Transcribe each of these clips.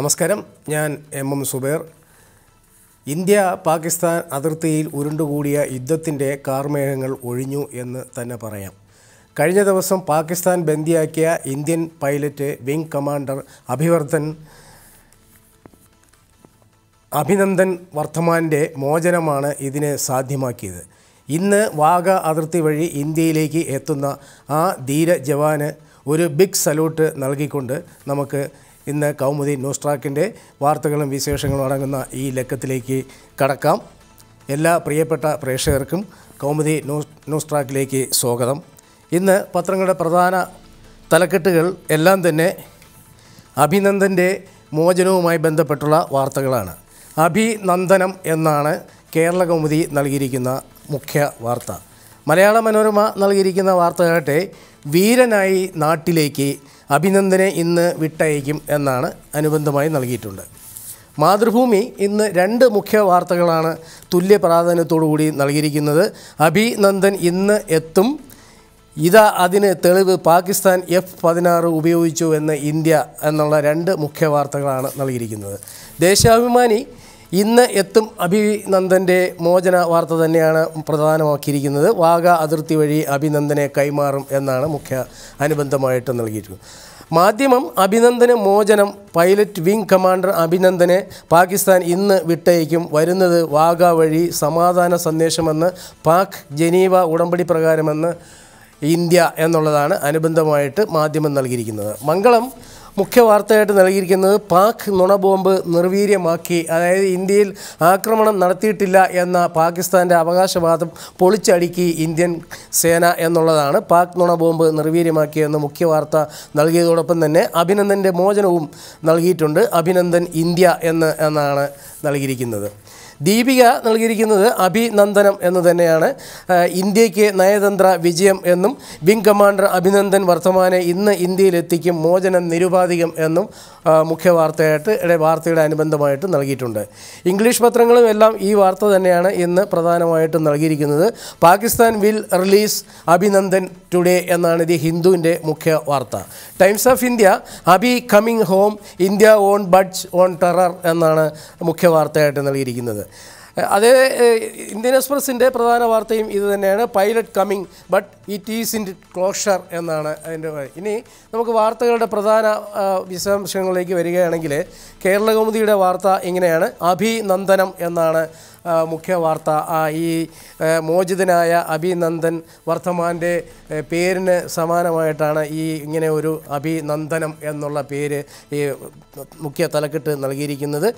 നമസ്കാരം. ഞാൻ M M Zubair. India Pakistan അതിർത്തിയിൽ ഉരുണ്ടുകൂടിയ യുദ്ധത്തിന്റെ കാർമേഘങ്ങൾ ഒഴിഞ്ഞു എന്ന് തന്നെ പറയാം. കഴിഞ്ഞ ദിവസം Pakistan ബന്ദിയാക്കിയ Indian pilot wing commander Abhivardhan Abhinandan വർദ്ധമാന്റെ മോചനമാണ് ഇതിന് സാധ്യമാക്കിയത്. ഇന്ന് വാഗ അതിർത്തി വഴി ഇന്ത്യയിലേക്ക് എത്തുന്ന ആ ധീര ജവാന് ഒരു ബിഗ് സല്യൂട്ട് നൽകിക്കൊണ്ട് നമുക്ക് ഇന്ന് കൗമുദി ന്യൂസ് ട്രാക്കിന്റെ വാർത്തകളും വിശേഷങ്ങളും അടങ്ങുന്ന ഈ ലക്കത്തിലേക്ക് കടക്കാം. എല്ലാ പ്രിയപ്പെട്ട പ്രേക്ഷകർക്കും കൗമുദി ന്യൂസ് ന്യൂസ് ട്രാക്കിലേക്ക് സ്വാഗതം. ഇന്ന് പത്രങ്ങളുടെ പ്രധാന തലക്കെട്ടുകൾ എല്ലാം തന്നെ അഭിനന്ദന്റെ മോചനവുമായി ബന്ധപ്പെട്ടുള്ള വാർത്തകളാണ്. അഭിനന്ദനം എന്നാണ് കേരള കൗമുദി നൽകിയിരിക്കുന്ന മുഖ്യ വാർത്ത. മലയാള മനോരമ നൽകിയിരിക്കുന്ന വാർത്തയാകട്ടെ വീരനായി നാട്ടിലേക്ക് അഭിനന്ദനെ ഇന്ന് വിട്ടയക്കും എന്നാണ് അനുബന്ധമായി നൽകിയിട്ടുണ്ട്. മാതൃഭൂമി ഇന്ന് രണ്ട് മുഖ്യ വാർത്തകളാണ് തുല്യ പ്രാധാന്യത്തോടുകൂടി നൽകിയിരിക്കുന്നത്. അഭിനന്ദൻ ഇന്ന് എത്തും. ഇതാ അതിന് തെളിവ് പാകിസ്ഥാൻ എഫ് പതിനാറ് ഉപയോഗിച്ചു എന്ന് ഇന്ത്യ എന്നുള്ള രണ്ട് മുഖ്യ വാർത്തകളാണ് നൽകിയിരിക്കുന്നത്. ദേശാഭിമാനി ഇന്ന് എത്തും അഭിനന്ദന്റെ മോചന വാർത്ത തന്നെയാണ് പ്രധാനമാക്കിയിരിക്കുന്നത്. വാഗ അതിർത്തി വഴി അഭിനന്ദനെ കൈമാറും എന്നാണ് മുഖ്യ അനുബന്ധമായിട്ട് നൽകിയിട്ടുള്ളത് മാധ്യമം അഭിനന്ദന മോചനം പൈലറ്റ് വിംഗ് കമാൻഡർ അഭിനന്ദനെ പാകിസ്ഥാൻ ഇന്ന് വിട്ടയക്കും. വരുന്നത് വാഗ വഴി സമാധാന സന്ദേശമെന്ന് പാക് ജനീവ ഉടമ്പടി പ്രകാരമെന്ന് ഇന്ത്യ എന്നുള്ളതാണ് അനുബന്ധമായിട്ട് മാധ്യമം നൽകിയിരിക്കുന്നത്. മംഗളം മുഖ്യ വാർത്തയായിട്ട് നൽകിയിരിക്കുന്നത് പാക് നുണബോംബ് നിർവീര്യമാക്കി അതായത് ഇന്ത്യയിൽ ആക്രമണം നടത്തിയിട്ടില്ല എന്ന പാകിസ്ഥാന്റെ അവകാശവാദം പൊളിച്ചടുക്കി ഇന്ത്യൻ സേന എന്നുള്ളതാണ് പാക് നുണബോംബ് നിർവീര്യമാക്കിയെന്ന് മുഖ്യ വാർത്ത നൽകിയതോടൊപ്പം തന്നെ അഭിനന്ദന്റെ മോചനവും നൽകിയിട്ടുണ്ട്. അഭിനന്ദൻ ഇന്ത്യ എന്ന് എന്നാണ് നൽകിയിരിക്കുന്നത്. ദീപിക നൽകിയിരിക്കുന്നത് അഭിനന്ദനം എന്ന് തന്നെയാണ്. ഇന്ത്യയ്ക്ക് നയതന്ത്ര വിജയം എന്നും വിംഗ് കമാൻഡർ അഭിനന്ദൻ വർത്തമാനെ ഇന്ന് ഇന്ത്യയിലെത്തിക്കും മോചനം നിരുപാധികം എന്നും മുഖ്യ വാർത്തയായിട്ട് വാർത്തയുടെ അനുബന്ധമായിട്ട് നൽകിയിട്ടുണ്ട്. ഇംഗ്ലീഷ് പത്രങ്ങളും എല്ലാം ഈ വാർത്ത തന്നെയാണ് ഇന്ന് പ്രധാനമായിട്ടും നൽകിയിരിക്കുന്നത്. Pakistan will release Abhinandan today എന്നാണ് ദി ഹിന്ദുവിന്റെ മുഖ്യ വാർത്ത. Times of India Abhi coming home India on budge on terror എന്നാണ് മുഖ്യ വാർത്തയായിട്ട് നൽകിയിരിക്കുന്നത്. അതേ ഇന്ത്യൻ എക്സ്പ്രസിന്റെ പ്രധാന വാർത്തയും ഇത് തന്നെയാണ്. Pilot coming but it is in closure എന്നാണ് അതിന്റെ ഇനി നമുക്ക് വാർത്തകളുടെ പ്രധാന വിശദാംശങ്ങളിലേക്ക് വരികയാണെങ്കിൽ കേരളകൗമുദിയുടെ വാർത്ത ഇങ്ങനെയാണ്. അഭിനന്ദനം എന്നാണ് മുഖ്യ വാർത്ത. ഈ മോചിതനായ അഭിനന്ദൻ വർദ്ധമാന്റെ ഏ, പേരിന് സമാനമായിട്ടാണ് ഈ ഇങ്ങനെ ഒരു അഭിനന്ദനം എന്നുള്ള പേര് ഈ മുഖ്യ തലക്കെട്ട് നൽകിയിരിക്കുന്നത്.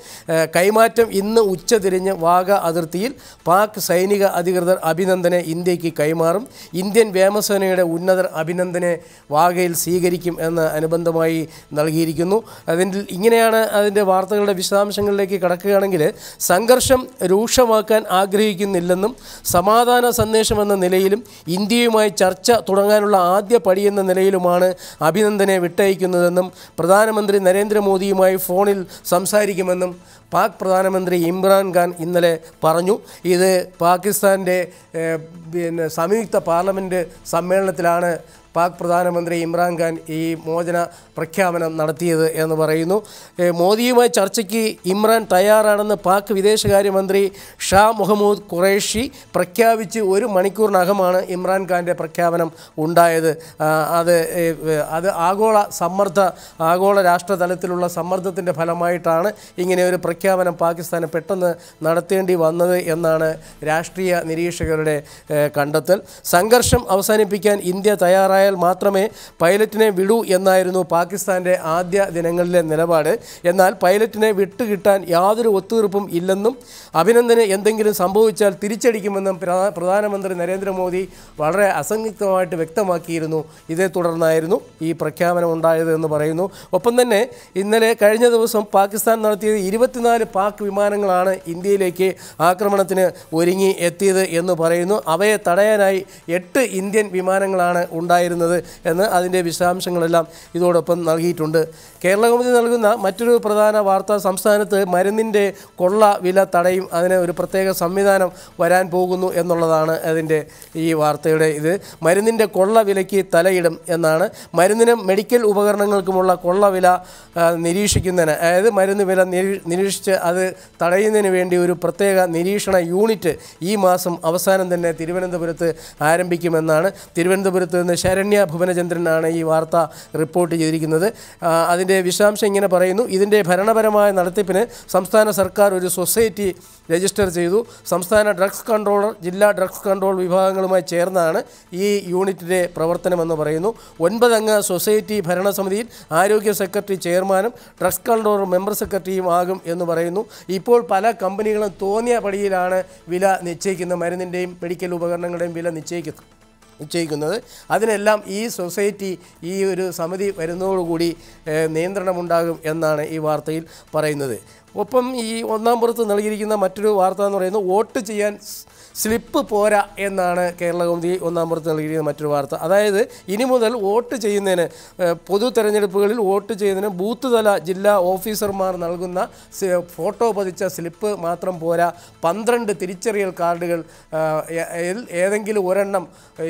കൈമാറ്റം ഇന്ന് ഉച്ചതിരിഞ്ഞ് വാഗ അതിർത്തിയിൽ പാക് സൈനിക അധികൃതർ അഭിനന്ദനെ ഇന്ത്യയ്ക്ക് കൈമാറും. ഇന്ത്യൻ വ്യോമസേനയുടെ ഉന്നതർ അഭിനന്ദനെ വാഗയിൽ സ്വീകരിക്കും എന്ന് അനുബന്ധമായി നൽകിയിരിക്കുന്നു. അതിന്റെ ഇങ്ങനെയാണ് അതിന്റെ വാർത്തകളുടെ വിശദാംശങ്ങളിലേക്ക് കടക്കുകയാണെങ്കിൽ സംഘർഷം രൂക്ഷമാക്കാൻ ആഗ്രഹിക്കുന്നില്ലെന്നും സമാധാന സന്ദേശമെന്ന നിലയിലും ഇന്ത്യയുമായി ചർച്ച തുടങ്ങാനുള്ള ആദ്യ പടിയെന്ന നിലയിലുമാണ് അഭിനന്ദനെ വിട്ടയക്കുന്നതെന്നും പ്രധാനമന്ത്രി നരേന്ദ്രമോദിയുമായി ഫോണിൽ സംസാരിക്കുമെന്നും പാക് പ്രധാനമന്ത്രി ഇമ്രാൻഖാൻ ഇന്നലെ പറഞ്ഞു. ഇത് പാകിസ്ഥാന്റെ പിന്നെ സംയുക്ത പാർലമെന്റ് സമ്മേളനത്തിലാണ് പാക് പ്രധാനമന്ത്രി ഇമ്രാൻഖാൻ ഈ മോചന പ്രഖ്യാപനം നടത്തിയത് എന്ന് പറയുന്നു. മോദിയുമായി ചർച്ചയ്ക്ക് ഇമ്രാൻ തയ്യാറാണെന്ന് പാക് വിദേശകാര്യമന്ത്രി ഷാ മുഹമ്മദ് ഖുറേഷി പ്രഖ്യാപിച്ച് ഒരു മണിക്കൂറിനകമാണ് ഇമ്രാൻഖാന്റെ പ്രഖ്യാപനം ഉണ്ടായത്. അത് അത് ആഗോള സമ്മർദ്ദ ആഗോള രാഷ്ട്രതലത്തിലുള്ള സമ്മർദ്ദത്തിന്റെ ഫലമായിട്ടാണ് ഇങ്ങനെ ഒരു പ്രഖ്യാപനം പാകിസ്ഥാന് പെട്ടെന്ന് നടത്തേണ്ടി വന്നത് എന്നാണ് രാഷ്ട്രീയ നിരീക്ഷകരുടെ കണ്ടെത്തൽ. സംഘർഷം അവസാനിപ്പിക്കാൻ ഇന്ത്യ തയ്യാറായാൽ മാത്രമേ പൈലറ്റിനെ വിടൂ എന്നായിരുന്നു പാകിസ്ഥാന്റെ ആദ്യ ദിനങ്ങളിലെ നിലപാട്. എന്നാൽ പൈലറ്റിനെ വിട്ടുകിട്ടാൻ യാതൊരു ഒത്തുതീർപ്പും ഇല്ലെന്നും അഭിനന്ദന് എന്തെങ്കിലും സംഭവിച്ചാൽ തിരിച്ചടിക്കുമെന്നും പ്രധാ- പ്രധാനമന്ത്രി നരേന്ദ്രമോദി വളരെ അസംയുക്തമായിട്ട് വ്യക്തമാക്കിയിരുന്നു. ഇതേ തുടർന്നായിരുന്നു ഈ പ്രഖ്യാപനം ഉണ്ടായത് എന്ന് പറയുന്നു. ഒപ്പം തന്നെ ഇന്നലെ കഴിഞ്ഞ ദിവസം പാകിസ്ഥാൻ നടത്തിയത് ഇരുപത്തിനാല് പാക് വിമാനങ്ങളാണ് ഇന്ത്യയിലേക്ക് ആക്രമണത്തിന് ഒരുങ്ങി എത്തിയത് എന്ന് പറയുന്നു. അവയെ തടയാനായി എട്ട് ഇന്ത്യൻ വിമാനങ്ങളാണ് ഉണ്ടായിരുന്നത്. എത്തിച്ചേരുന്നത് എന്ന് അതിന്റെ വിശദാംശങ്ങളെല്ലാം ഇതോടൊപ്പം നൽകിയിട്ടുണ്ട്. കേരള കൗമുദി നൽകുന്ന മറ്റൊരു പ്രധാന വാർത്ത സംസ്ഥാനത്ത് മരുന്നിന്റെ കൊള്ള വില തടയും അതിന് ഒരു പ്രത്യേക സംവിധാനം വരാൻ പോകുന്നു എന്നുള്ളതാണ് അതിന്റെ ഈ വാർത്തയുടെ ഇത്. മരുന്നിന്റെ കൊള്ള വിലയ്ക്ക് തലയിടും എന്നാണ്. മരുന്നിനും മെഡിക്കൽ ഉപകരണങ്ങൾക്കുമുള്ള കൊള്ള വില നിരീക്ഷിക്കുന്നതിന് അതായത് മരുന്ന് വില നിരീക്ഷിച്ച് അത് തടയുന്നതിന് വേണ്ടി ഒരു പ്രത്യേക നിരീക്ഷണ യൂണിറ്റ് ഈ മാസം അവസാനം തന്നെ തിരുവനന്തപുരത്ത് ആരംഭിക്കുമെന്നാണ്. തിരുവനന്തപുരത്ത് നിന്ന് ശരണ്യ ഭുവനചന്ദ്രനാണ് ഈ വാർത്ത റിപ്പോർട്ട് ചെയ്തിരിക്കുന്നത്. അതിന്റെ വിശദാംശം ഇങ്ങനെ പറയുന്നു. ഇതിന്റെ ഭരണപരമായ നടത്തിപ്പിന് സംസ്ഥാന സർക്കാർ ഒരു സൊസൈറ്റി രജിസ്റ്റർ ചെയ്തു. സംസ്ഥാന ഡ്രഗ്സ് കൺട്രോളർ ജില്ലാ ഡ്രഗ്സ് കൺട്രോൾ വിഭാഗങ്ങളുമായി ചേർന്നാണ് ഈ യൂണിറ്റിന്റെ പ്രവർത്തനമെന്ന് പറയുന്നു. ഒൻപതംഗ സൊസൈറ്റി ഭരണസമിതിയിൽ ആരോഗ്യ സെക്രട്ടറി ചെയർമാനും ഡ്രഗ്സ് കൺട്രോളർ മെമ്പർ സെക്രട്ടറിയും ആകും എന്ന് പറയുന്നു. ഇപ്പോൾ പല കമ്പനികളും തോന്നിയ പടിയിലാണ് വില നിശ്ചയിക്കുന്നത്. മരുന്നിന്റെയും മെഡിക്കൽ ഉപകരണങ്ങളുടെയും വില നിശ്ചയിക്കുന്നത്. നിശ്ചയിക്കുന്നത്. അതിനെല്ലാം ഈ സൊസൈറ്റി ഈ ഒരു സമിതി വരുന്നതോടുകൂടി നിയന്ത്രണമുണ്ടാകും എന്നാണ് ഈ വാർത്തയിൽ പറയുന്നത്. ഒപ്പം ഈ ഒന്നാം പുറത്ത് നൽകിയിരിക്കുന്ന മറ്റൊരു വാർത്ത എന്ന് പറയുന്നത് വോട്ട് ചെയ്യാൻ സ്ലിപ്പ് പോരാ എന്നാണ് കേരള കൗമുദി ഒന്നാം പുറത്ത് നൽകിയിരിക്കുന്ന മറ്റൊരു വാർത്ത. അതായത് ഇനി മുതൽ വോട്ട് ചെയ്യുന്നതിന് പൊതു തെരഞ്ഞെടുപ്പുകളിൽ വോട്ട് ചെയ്യുന്നതിന് ബൂത്ത് തല ജില്ലാ ഓഫീസർമാർ നൽകുന്ന ഫോട്ടോ പതിച്ച സ്ലിപ്പ് മാത്രം പോരാ. പന്ത്രണ്ട് തിരിച്ചറിയൽ കാർഡുകൾ ഏതെങ്കിലും ഒരെണ്ണം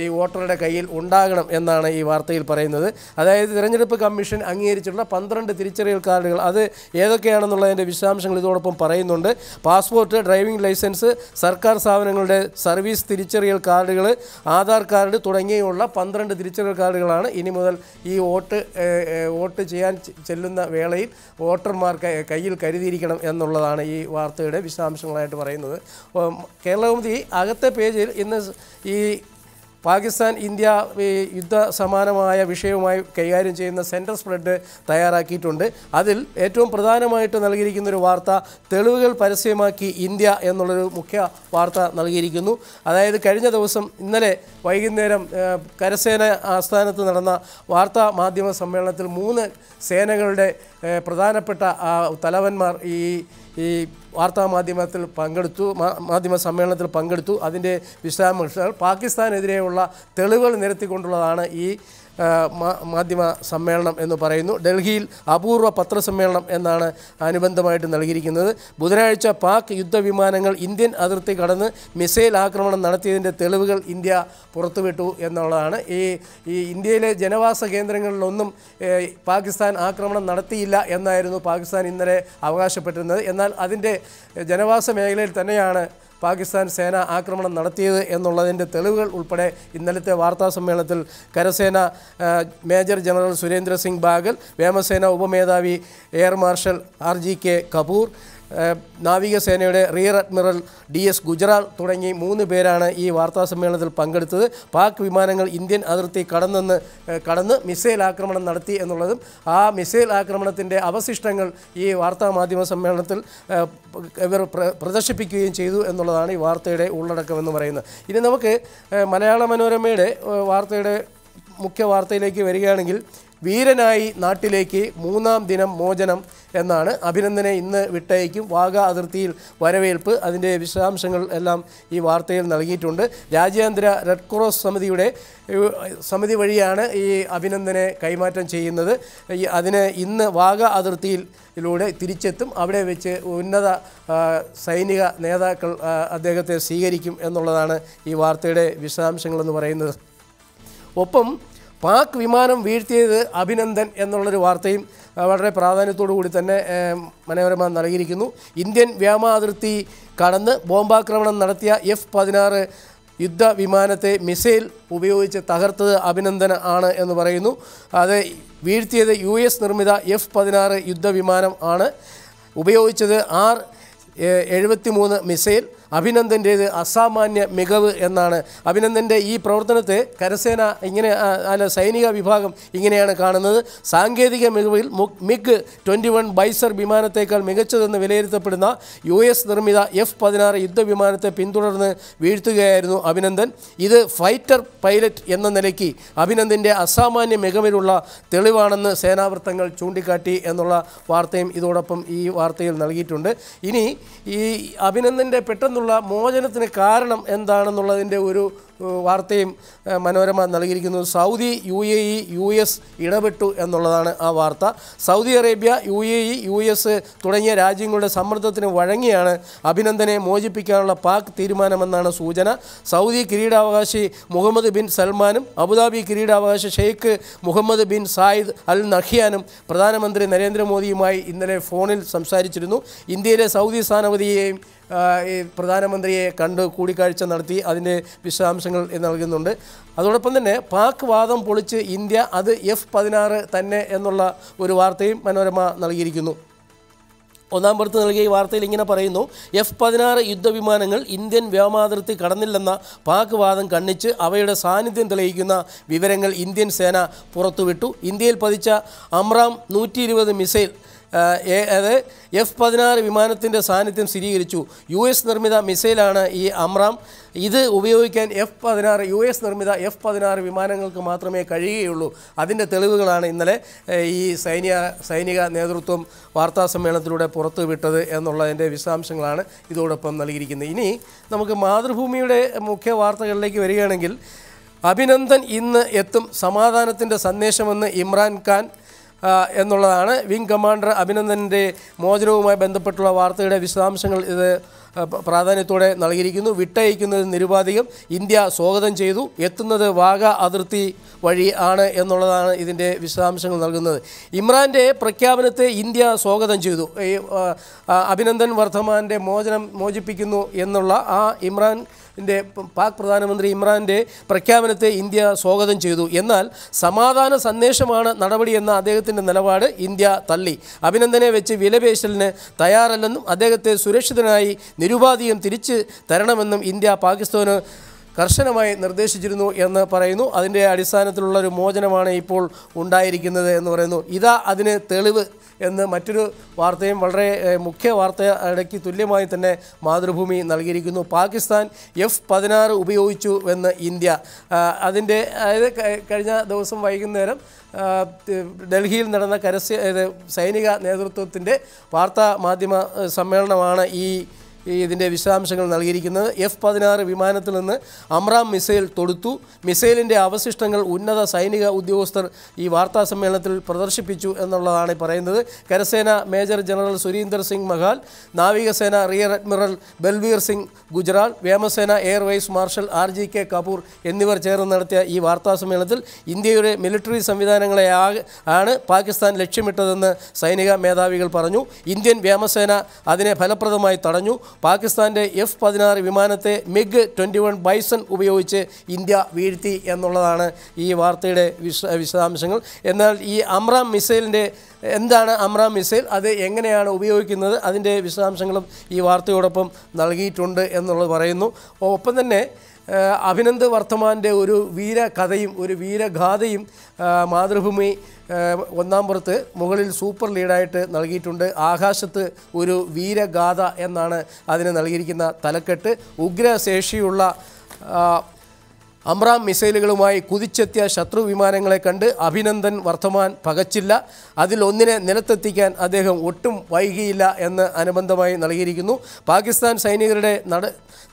ഈ വോട്ടറുടെ കയ്യിൽ ഉണ്ടാകണം എന്നാണ് ഈ വാർത്തയിൽ പറയുന്നത്. അതായത് തിരഞ്ഞെടുപ്പ് കമ്മീഷൻ അംഗീകരിച്ചിട്ടുള്ള പന്ത്രണ്ട് തിരിച്ചറിയൽ കാർഡുകൾ അത് ഏതൊക്കെയാണെന്നുള്ളതിന്റെ വിശദാംശങ്ങൾ ഇതോടൊപ്പം പറയുന്നുണ്ട്. പാസ്പോർട്ട് ഡ്രൈവിംഗ് ലൈസൻസ് സർക്കാർ സ്ഥാപനങ്ങളുടെ സർവീസ് തിരിച്ചറിയൽ കാർഡുകൾ ആധാർ കാർഡ് തുടങ്ങിയുള്ള പന്ത്രണ്ട് തിരിച്ചറിയൽ കാർഡുകളാണ് ഇനി മുതൽ ഈ വോട്ട് വോട്ട് ചെയ്യാൻ ചെല്ലുന്ന വേളയിൽ വോട്ടർമാർക്ക് കയ്യിൽ കരുതിയിരിക്കണം എന്നുള്ളതാണ് ഈ വാർത്തയുടെ വിശദാംശങ്ങളായിട്ട് പറയുന്നത്. കേരളകൗമുദി കേരള കൗമുദി അകത്തെ പേജിൽ ഇന്ന് ഈ പാകിസ്ഥാൻ ഇന്ത്യ യുദ്ധ സമാനമായ വിഷയവുമായി കൈകാര്യം ചെയ്യുന്ന സെൻട്രൽ സ്പ്രെഡ് തയ്യാറാക്കിയിട്ടുണ്ട്. അതിൽ ഏറ്റവും പ്രധാനമായിട്ട് നൽകിയിരിക്കുന്ന ഒരു വാർത്ത തെളിവുകൾ പരസ്യമാക്കി ഇന്ത്യ എന്നുള്ളൊരു മുഖ്യ വാർത്ത നൽകിയിരിക്കുന്നു. അതായത് കഴിഞ്ഞ ദിവസം ഇന്നലെ വൈകുന്നേരം കരസേന ആസ്ഥാനത്ത് നടന്ന വാർത്താ മാധ്യമ സമ്മേളനത്തിൽ മൂന്ന് സേനകളുടെ പ്രധാനപ്പെട്ട തലവന്മാർ ഈ ഈ വാർത്താ മാധ്യമത്തിൽ പങ്കെടുത്തു മാധ്യമ സമ്മേളനത്തിൽ പങ്കെടുത്തു. അതിന്റെ വിശദാംശങ്ങൾ പാകിസ്ഥാനെതിരെയുള്ള തെളിവുകൾ നിരത്തിക്കൊണ്ടുള്ളതാണ് ഈ മാധ്യമ സമ്മേളനം എന്ന് പറയുന്നു. ഡൽഹിയിൽ അപൂർവ പത്രസമ്മേളനം എന്നാണ് അനുബന്ധമായിട്ട് നൽകിയിരിക്കുന്നത്. ബുധനാഴ്ച പാക് യുദ്ധവിമാനങ്ങൾ ഇന്ത്യൻ അതിർത്തി കടന്ന് മിസൈൽ ആക്രമണം നടത്തിയതിന്റെ തെളിവുകൾ ഇന്ത്യ പുറത്തുവിട്ടു എന്നുള്ളതാണ്. ഈ ഈ ഇന്ത്യയിലെ ജനവാസ കേന്ദ്രങ്ങളിലൊന്നും പാകിസ്ഥാൻ ആക്രമണം നടത്തിയില്ല എന്നായിരുന്നു പാകിസ്ഥാൻ ഇന്നലെ അവകാശപ്പെട്ടിരുന്നത്. എന്നാൽ അതിന്റെ ജനവാസ മേഖലയിൽ തന്നെയാണ് പാകിസ്ഥാൻ സേന ആക്രമണം നടത്തിയത് എന്നുള്ളതിന്റെ തെളിവുകൾ ഉൾപ്പെടെ ഇന്നലത്തെ വാർത്താ സമ്മേളനത്തിൽ കരസേന major general Surendra Singh bagel വ്യോമസേന ഉപമേധാവി air marshal R G K Kapoor നാവികസേനയുടെ rear admiral D S Gujral തുടങ്ങി മൂന്ന് പേരാണ് ഈ വാർത്താ സമ്മേളനത്തിൽ പങ്കെടുത്തത്. പാക് വിമാനങ്ങൾ ഇന്ത്യൻ അതിർത്തി കടന്നെന്ന് കടന്ന് മിസൈൽ ആക്രമണം നടത്തി എന്നുള്ളതും ആ മിസൈൽ ആക്രമണത്തിന്റെ അവശിഷ്ടങ്ങൾ ഈ വാർത്താ മാധ്യമ സമ്മേളനത്തിൽ ഇവർ പ്രദർശിപ്പിക്കുകയും ചെയ്തു എന്നുള്ളതാണ് ഈ വാർത്തയുടെ ഉള്ളടക്കമെന്ന് പറയുന്നത്. ഇനി നമുക്ക് മലയാള മനോരമയുടെ വാർത്തയുടെ മുഖ്യ വാർത്തയിലേക്ക് വരികയാണെങ്കിൽ വീരനായി നാട്ടിലേക്ക് മൂന്നാം ദിനം മോചനം എന്നാണ് അഭിനന്ദനെ ഇന്ന് വിട്ടയക്കും. വാഗ അതിർത്തിയിൽ വരവേൽപ്പ്. അതിന്റെ വിശദാംശങ്ങൾ എല്ലാം ഈ വാർത്തയിൽ നൽകിയിട്ടുണ്ട്. രാജ്യാന്തര റെഡ് ക്രോസ് സമിതിയുടെ സമിതി വഴിയാണ് ഈ അഭിനന്ദനെ കൈമാറ്റം ചെയ്യുന്നത്. അതിന് ഇന്ന് വാഗ അതിർത്തിയിൽ തിരിച്ചെത്തും. അവിടെ വെച്ച് ഉന്നത സൈനിക നേതാക്കൾ അദ്ദേഹത്തെ സ്വീകരിക്കും എന്നുള്ളതാണ് ഈ വാർത്തയുടെ വിശദാംശങ്ങളെന്ന് പറയുന്നത്. ഒപ്പം പാക് വിമാനം വീഴ്ത്തിയത് അഭിനന്ദൻ എന്നുള്ളൊരു വാർത്തയും വളരെ പ്രാധാന്യത്തോടു കൂടി തന്നെ മനോരമ നൽകിയിരിക്കുന്നു. ഇന്ത്യൻ വ്യോമാതിർത്തി കടന്ന് ബോംബാക്രമണം നടത്തിയ എഫ് പതിനാറ് യുദ്ധ വിമാനത്തെ മിസൈൽ ഉപയോഗിച്ച് തകർത്തത് അഭിനന്ദന ആണ് എന്ന് പറയുന്നു. അത് വീഴ്ത്തിയത് യു എസ് നിർമ്മിത എഫ് പതിനാറ് യുദ്ധവിമാനം ആണ്. ഉപയോഗിച്ചത് ആർ എഴുപത്തി മൂന്ന് മിസൈൽ അഭിനന്ദന്റേത് അസാമാന്യ മികവ് എന്നാണ്. അഭിനന്ദന്റെ ഈ പ്രവർത്തനത്തെ കരസേന ഇങ്ങനെ അല്ല സൈനിക വിഭാഗം ഇങ്ങനെയാണ് കാണുന്നത്. സാങ്കേതിക മികവിൽ മിഗ് ട്വന്റി വൺ ബൈസർ വിമാനത്തേക്കാൾ മികച്ചതെന്ന് വിലയിരുത്തപ്പെടുന്ന യു എസ് നിർമ്മിത എഫ് പതിനാറ് യുദ്ധവിമാനത്തെ പിന്തുടർന്ന് വീഴ്ത്തുകയായിരുന്നു അഭിനന്ദൻ. ഇത് ഫൈറ്റർ പൈലറ്റ് എന്ന നിലയ്ക്ക് അഭിനന്ദന്റെ അസാമാന്യ മികവിലുള്ള തെളിവാണെന്ന് സേനാവൃത്തങ്ങൾ ചൂണ്ടിക്കാട്ടി എന്നുള്ള വാർത്തയും ഇതോടൊപ്പം ഈ വാർത്തയിൽ നൽകിയിട്ടുണ്ട്. ഇനി ഈ അഭിനന്ദന്റെ പെട്ടെന്നുള്ള നിന്നുള്ള മോചനത്തിന് കാരണം എന്താണെന്നുള്ളതിന്റെ ഒരു വാർത്തയും മനോരമ നൽകിയിരിക്കുന്നു. Saudi U A E U S ഇടപെട്ടു എന്നുള്ളതാണ് ആ വാർത്ത. Saudi Arabia U A E U S തുടങ്ങിയ രാജ്യങ്ങളുടെ സമ്മർദ്ദത്തിന് വഴങ്ങിയാണ് അഭിനന്ദനെ മോചിപ്പിക്കാനുള്ള പാക് തീരുമാനമെന്നാണ് സൂചന. സൗദി കിരീടാവകാശി മുഹമ്മദ് ബിൻ സൽമാനും അബുദാബി കിരീടാവകാശി Sheikh Mohammed bin Zayed Al നഹിയാനും പ്രധാനമന്ത്രി നരേന്ദ്രമോദിയുമായി ഇന്നലെ ഫോണിൽ സംസാരിച്ചിരുന്നു. ഇന്ത്യയിലെ സൗദി സ്ഥാനപതിയെയും ഈ പ്രധാനമന്ത്രിയെ കണ്ട് കൂടിക്കാഴ്ച നടത്തി അതിന്റെ വിശദാംശങ്ങൾ നൽകുന്നുണ്ട്. അതോടൊപ്പം തന്നെ പാക് വാദം പൊളിച്ച് ഇന്ത്യ അത് എഫ് പതിനാറ് തന്നെ എന്നുള്ള ഒരു വാർത്തയും മനോരമ നൽകിയിരിക്കുന്നു. ഒന്നാം പുറത്ത് നൽകിയ ഈ വാർത്തയിൽ ഇങ്ങനെ പറയുന്നു എഫ് പതിനാറ് യുദ്ധവിമാനങ്ങൾ ഇന്ത്യൻ വ്യോമാതിർത്തി കടന്നില്ലെന്ന പാക് വാദം കണ്ണിച്ച് അവയുടെ സാന്നിധ്യം തെളിയിക്കുന്ന വിവരങ്ങൾ ഇന്ത്യൻ സേന പുറത്തുവിട്ടു. ഇന്ത്യയിൽ പതിച്ച അമ്രാം നൂറ്റി മിസൈൽ അത് എഫ് പതിനാറ് വിമാനത്തിന്റെ സാന്നിധ്യം സ്ഥിരീകരിച്ചു. യു എസ് നിർമ്മിത മിസൈലാണ് ഈ അമ്രാം. ഇത് ഉപയോഗിക്കാൻ എഫ് പതിനാറ് യു എസ് നിർമ്മിത എഫ് പതിനാറ് വിമാനങ്ങൾക്ക് മാത്രമേ കഴിയുകയുള്ളൂ. അതിന്റെ തെളിവുകളാണ് ഇന്നലെ ഈ സൈനിക സൈനിക നേതൃത്വം വാർത്താ സമ്മേളനത്തിലൂടെ പുറത്തുവിട്ടത് എന്നുള്ളതിന്റെ വിശദാംശങ്ങളാണ് ഇതോടൊപ്പം നൽകിയിരിക്കുന്നത്. ഇനി നമുക്ക് മാതൃഭൂമിയുടെ മുഖ്യ വാർത്തകളിലേക്ക് വരികയാണെങ്കിൽ അഭിനന്ദൻ ഇന്ന് എത്തും സമാധാനത്തിന്റെ സന്ദേശമെന്ന് ഇമ്രാൻ ഖാൻ ആ, എന്നുള്ളതാണ് വിംഗ് കമാൻഡർ അഭിനന്ദന്റെ മോചനവുമായി ബന്ധപ്പെട്ടുള്ള വാർത്തയുടെ വിശദാംശങ്ങൾ ഇത് പ്രാധാന്യത്തോടെ നൽകിയിരിക്കുന്നു. വിട്ടയക്കുന്നത് നിരുപാധികം. ഇന്ത്യ സ്വാഗതം ചെയ്തു. എത്തുന്നത് വാഗ അതിർത്തി വഴി ആണ് എന്നുള്ളതാണ് ഇതിന്റെ വിശദാംശങ്ങൾ നൽകുന്നത്. ഇമ്രാന്റെ പ്രഖ്യാപനത്തെ ഇന്ത്യ സ്വാഗതം ചെയ്തു. അഭിനന്ദൻ വർദ്ധമാന്റെ മോചനം മോചിപ്പിക്കുന്നു എന്നുള്ള ആ ഇമ്രാൻ ന്റെ പാക് പ്രധാനമന്ത്രി ഇമ്രാന്റെ പ്രഖ്യാപനത്തെ ഇന്ത്യ സ്വാഗതം ചെയ്തു. എന്നാൽ സമാധാന സന്ദേശമാണ് നടപടിയെന്ന അദ്ദേഹത്തിന്റെ നിലപാട് ഇന്ത്യ തള്ളി. അഭിനന്ദനെ വെച്ച് വിലപേശലിന് തയ്യാറല്ലെന്നും അദ്ദേഹത്തെ സുരക്ഷിതനായി നിരുപാധികം തിരിച്ച് തരണമെന്നും ഇന്ത്യ പാകിസ്ഥാന് കർശനമായി നിർദ്ദേശിച്ചിരുന്നു എന്ന് പറയുന്നു. അതിന്റെ അടിസ്ഥാനത്തിലുള്ള ഒരു മോചനമാണ് ഇപ്പോൾ ഉണ്ടായിരിക്കുന്നത് എന്ന് പറയുന്നു. ഇതാ അതിന് തെളിവ്. എന്ന് മറ്റൊരു വാർത്തയും വളരെ മുഖ്യ വാർത്തയടയ്ക്ക് തുല്യമായി തന്നെ മാതൃഭൂമി നൽകിയിരിക്കുന്നു. പാകിസ്ഥാൻ എഫ് പതിനാറ് ഉപയോഗിച്ചു എന്ന് ഇന്ത്യ. അതിന്റെ അതായത് കഴിഞ്ഞ ദിവസം വൈകുന്നേരം ഡൽഹിയിൽ നടന്ന കരസ്യ സൈനിക നേതൃത്വത്തിന്റെ വാർത്താ മാധ്യമ സമ്മേളനമാണ് ഈ ഈ ഇതിന്റെ വിശദാംശങ്ങൾ നൽകിയിരിക്കുന്നത്. എഫ് പതിനാറ് വിമാനത്തിൽ നിന്ന് അമ്രാം മിസൈൽ തൊടുത്തു. മിസൈലിന്റെ അവശിഷ്ടങ്ങൾ ഉന്നത സൈനിക ഉദ്യോഗസ്ഥർ ഈ വാർത്താ സമ്മേളനത്തിൽ പ്രദർശിപ്പിച്ചു എന്നുള്ളതാണ് പറയുന്നത്. കരസേന മേജർ ജനറൽ സുരീന്ദർ സിംഗ് മഹാൽ നാവികസേന റിയർ അഡ്മിറൽ ബൽവീർ സിംഗ് ഗുജറാൾ വ്യോമസേന air vice marshal R G K Kapoor എന്നിവർ ചേർന്ന് നടത്തിയ ഈ വാർത്താ സമ്മേളനത്തിൽ ഇന്ത്യയുടെ മിലിറ്ററി സംവിധാനങ്ങളെ ആണ് പാകിസ്ഥാൻ ലക്ഷ്യമിട്ടതെന്ന് സൈനിക മേധാവികൾ പറഞ്ഞു. ഇന്ത്യൻ വ്യോമസേന അതിനെ ഫലപ്രദമായി തടഞ്ഞു. പാകിസ്ഥാന്റെ എഫ് പതിനാറ് വിമാനത്തെ മിഗ് ട്വന്റി വൺ ബൈസൺ ഉപയോഗിച്ച് ഇന്ത്യ വീഴ്ത്തി എന്നുള്ളതാണ് ഈ വാർത്തയുടെ വിശ വിശദാംശങ്ങൾ. എന്നാൽ ഈ അമ്രാം മിസൈലിന്റെ എന്താണ് അമ്രാം മിസൈൽ? അത് എങ്ങനെയാണ് ഉപയോഗിക്കുന്നത്? അതിന്റെ വിശദാംശങ്ങളും ഈ വാർത്തയോടൊപ്പം നൽകിയിട്ടുണ്ട് എന്നുള്ളത് പറയുന്നു. ഒപ്പം തന്നെ അഭിനന്ദ് വർത്തമാന്റെ ഒരു വീരകഥയും ഒരു വീരഗാഥയും മാതൃഭൂമി ഒന്നാം പുറത്ത് മുകളിൽ സൂപ്പർ ലീഡായിട്ട് നൽകിയിട്ടുണ്ട്. ആകാശത്ത് ഒരു വീരഗാഥ എന്നാണ് അതിന് നൽകിയിരിക്കുന്ന തലക്കെട്ട്. ഉഗ്രശേഷിയുള്ള അമ്രാം മിസൈലുകളുമായി കുതിച്ചെത്തിയ ശത്രു വിമാനങ്ങളെ കണ്ട് അഭിനന്ദൻ വർദ്ധമാൻ പകച്ചില്ല. അതിൽ ഒന്നിനെ നിലത്തെത്തിക്കാൻ അദ്ദേഹം ഒട്ടും വൈകിയില്ല എന്ന് അനുബന്ധമായി നൽകിയിരിക്കുന്നു. പാകിസ്ഥാൻ സൈനികരുടെ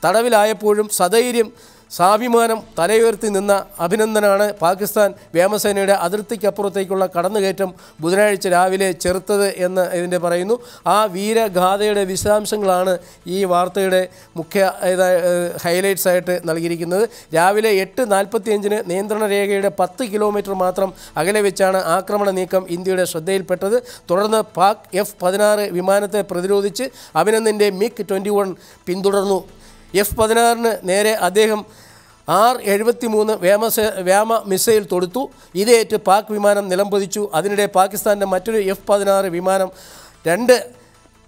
തടവിലായപ്പോഴും സധൈര്യം സ്വാഭിമാനം തലയുയർത്തി നിന്ന അഭിനന്ദനാണ് പാകിസ്ഥാൻ വ്യോമസേനയുടെ അതിർത്തിക്കപ്പുറത്തേക്കുള്ള കടന്നുകയറ്റം ബുധനാഴ്ച രാവിലെ ചെറുത്തത് എന്ന് ഇതിന്റെ പറയുന്നു. ആ വീരഗാഥയുടെ വിശദാംശങ്ങളാണ് ഈ വാർത്തയുടെ മുഖ്യ ഹൈലൈറ്റ്സ് ആയിട്ട് നൽകിയിരിക്കുന്നത്. രാവിലെ എട്ട് നാൽപ്പത്തിയഞ്ചിന് നിയന്ത്രണ രേഖയുടെ പത്ത് കിലോമീറ്റർ മാത്രം അകലെ വെച്ചാണ് ആക്രമണ നീക്കം ഇന്ത്യയുടെ ശ്രദ്ധയിൽപ്പെട്ടത്. തുടർന്ന് പാക് എഫ് പതിനാറ് വിമാനത്തെ പ്രതിരോധിച്ച് അഭിനന്ദിന്റെ മിഗ് ട്വന്റി പിന്തുടർന്നു. എഫ് പതിനാറിന് നേരെ അദ്ദേഹം ആർ എഴുപത്തി മൂന്ന് വ്യോമസേ വ്യോമ മിസൈൽ തൊടുത്തു. ഇതേറ്റ് പാക് വിമാനം നിലംപതിച്ചു. അതിനിടെ പാകിസ്ഥാന്റെ മറ്റൊരു എഫ് പതിനാറ് വിമാനം രണ്ട്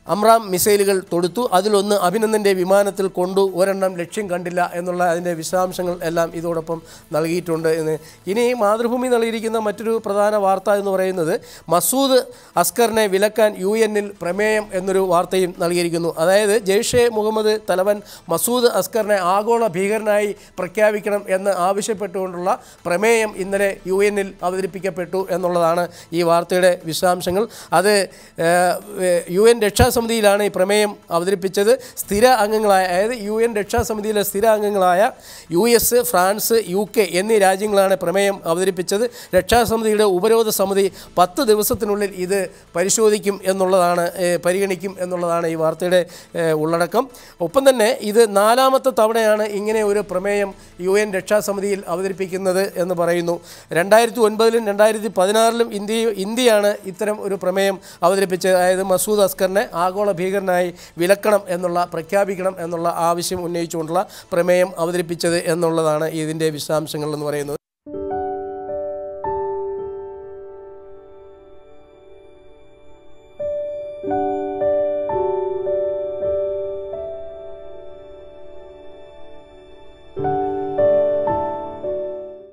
അമ്രാം മിസൈലുകൾ തൊടുത്തു. അതിലൊന്ന് അഭിനന്ദന്റെ വിമാനത്തിൽ കൊണ്ടു. ഒരെണ്ണം ലക്ഷ്യം കണ്ടില്ല എന്നുള്ള അതിന്റെ വിശദാംശങ്ങൾ എല്ലാം ഇതോടൊപ്പം നൽകിയിട്ടുണ്ട് എന്ന്. ഇനി മാതൃഭൂമി നൽകിയിരിക്കുന്ന മറ്റൊരു പ്രധാന വാർത്ത എന്ന് പറയുന്നത് മസൂദ് അസ്കറിനെ വിലക്കാൻ യു എന്നിൽ പ്രമേയം എന്നൊരു വാർത്തയും നൽകിയിരിക്കുന്നു. അതായത് ജെയ്ഷെ മുഹമ്മദ് തലവൻ മസൂദ് അസ്കറിനെ ആഗോള ഭീകരനായി പ്രഖ്യാപിക്കണം എന്ന് ആവശ്യപ്പെട്ടുകൊണ്ടുള്ള പ്രമേയം ഇന്നലെ യു എന്നിൽ അവതരിപ്പിക്കപ്പെട്ടു എന്നുള്ളതാണ് ഈ വാർത്തയുടെ വിശദാംശങ്ങൾ. അത് യു എൻ രക്ഷാ രക്ഷാസമിതിയിലാണ് ഈ പ്രമേയം അവതരിപ്പിച്ചത്. സ്ഥിര അംഗങ്ങളായ അതായത് യു എൻ രക്ഷാസമിതിയിലെ സ്ഥിര അംഗങ്ങളായ U S France U K എന്നീ രാജ്യങ്ങളാണ് പ്രമേയം അവതരിപ്പിച്ചത്. രക്ഷാസമിതിയുടെ ഉപരോധ സമിതി പത്ത് ദിവസത്തിനുള്ളിൽ ഇത് പരിശോധിക്കും എന്നുള്ളതാണ് പരിഗണിക്കും എന്നുള്ളതാണ് ഈ വാർത്തയുടെ ഉള്ളടക്കം. ഒപ്പം തന്നെ ഇത് നാലാമത്തെ തവണയാണ് ഇങ്ങനെ ഒരു പ്രമേയം യു എൻ രക്ഷാസമിതിയിൽ അവതരിപ്പിക്കുന്നത് എന്ന് പറയുന്നു. രണ്ടായിരത്തി ഒൻപതിലും രണ്ടായിരത്തി പതിനാറിലും ഇന്ത്യ ഇന്ത്യയാണ് ഇത്തരം ഒരു പ്രമേയം അവതരിപ്പിച്ചത്. അതായത് മസൂദ് അസ്കറിനെ ആഗോള ഭീകരനായി വിലക്കണം എന്നുള്ള പ്രഖ്യാപിക്കണം എന്നുള്ള ആവശ്യം ഉന്നയിച്ചുകൊണ്ടുള്ള പ്രമേയം അവതരിപ്പിച്ചത് എന്നുള്ളതാണ് ഇതിന്റെ വിശദാംശങ്ങൾ എന്ന് പറയുന്നത്.